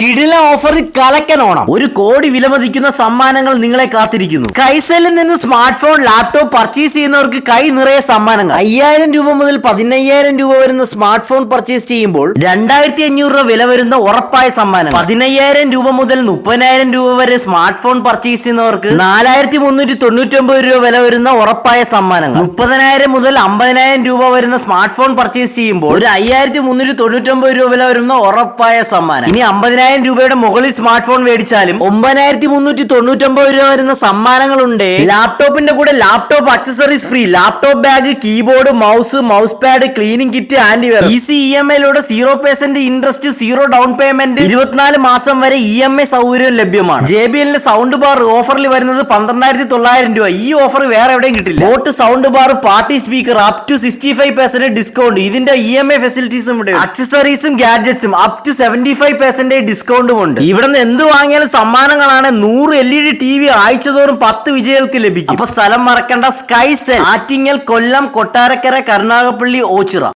കിടില ഓഫറിൽ കലക്കൻ ഓണം. ഒരു കോടി വിലമതിക്കുന്ന സമ്മാനങ്ങൾ നിങ്ങളെ കാത്തിരിക്കുന്നു. കൈസെല്ലിൽ നിന്ന് സ്മാർട്ട് ഫോൺ ലാപ്ടോപ്പ് പർച്ചേസ് ചെയ്യുന്നവർക്ക് കൈ നിറയെ സമ്മാനങ്ങൾ. അയ്യായിരം രൂപ മുതൽ പതിനയ്യായിരം രൂപ വരുന്ന സ്മാർട്ട് ഫോൺ പർച്ചേസ് ചെയ്യുമ്പോൾ രണ്ടായിരത്തി അഞ്ഞൂറ് രൂപ വില വരുന്ന ഉറപ്പായ സമ്മാനം പതിനയ്യായിരം രൂപ മുതൽ മുപ്പതിനായിരം രൂപ വരെ സ്മാർട്ട് ഫോൺ പർച്ചേസ് ചെയ്യുന്നവർക്ക് നാലായിരത്തി മുന്നൂറ്റി തൊണ്ണൂറ്റി ഒമ്പത് രൂപ വില വരുന്ന ഉറപ്പായ സമ്മാനങ്ങൾ. മുപ്പതിനായിരം മുതൽ അമ്പതിനായിരം രൂപ വരുന്ന സ്മാർട്ട് ഫോൺ പർച്ചേസ് ചെയ്യുമ്പോൾ ഒരു അയ്യായിരത്തി മുന്നൂറ്റി തൊണ്ണൂറ്റി ഒമ്പത് രൂപ വില വരുന്ന ഉറപ്പായ സമ്മാനം. ഇനി അമ്പതിനായിരം രൂപയുടെ മുകളിൽ സ്മാർട്ട് ഫോൺ മേടിച്ചാലും ഒമ്പതിനായിരത്തി മുന്നൂറ്റി തൊണ്ണൂറ്റി ഒമ്പത് രൂപ വരുന്ന സമ്മാനങ്ങളുണ്ട്. ലാപ്ടോപ്പിന്റെ കൂടെ laptop accessories free laptop bag keyboard mouse mouse pad cleaning kit antivirus easy E M ഐയിലൂടെ zero percent interest zero down payment. ഇരുപത്തിനാല് മാസം വരെ ഇ എം ഐ സൗകര്യം ലഭ്യമാണ്. ജെ ബി എല്ലിന്റെ സൗണ്ട് ബാർ ഓഫറിൽ വരുന്നത് പന്ത്രണ്ടായിരത്തി തൊള്ളായിരം രൂപ. ഈ ഓഫർ വേറെ എവിടെയും കിട്ടില്ല. Boat sound bar party speaker up to sixty five percent discount ഇതിന്റെ ഇ എം ഐ ഫെസിലിറ്റീസും ഇവിടെ അക്സസറീസും ഗാഡ്ജറ്റ്സും up to seventy five percent ഡിസ്കൗണ്ടും ഉണ്ട്. ഇവിടെ നിന്ന് എന്ത് വാങ്ങിയാലും സമ്മാനങ്ങളാണ് നൂറ് L E D T V ആഴ്ചതോറും പത്ത് വിജയികൾക്ക് ലഭിക്കും. അപ്പൊ സ്ഥലം മറക്കേണ്ട സ്കൈ സെൽ ആറ്റിങ്ങൽ കൊല്ലം കൊട്ടാരക്കര കരുനാഗപ്പള്ളി ഓച്ചിറ.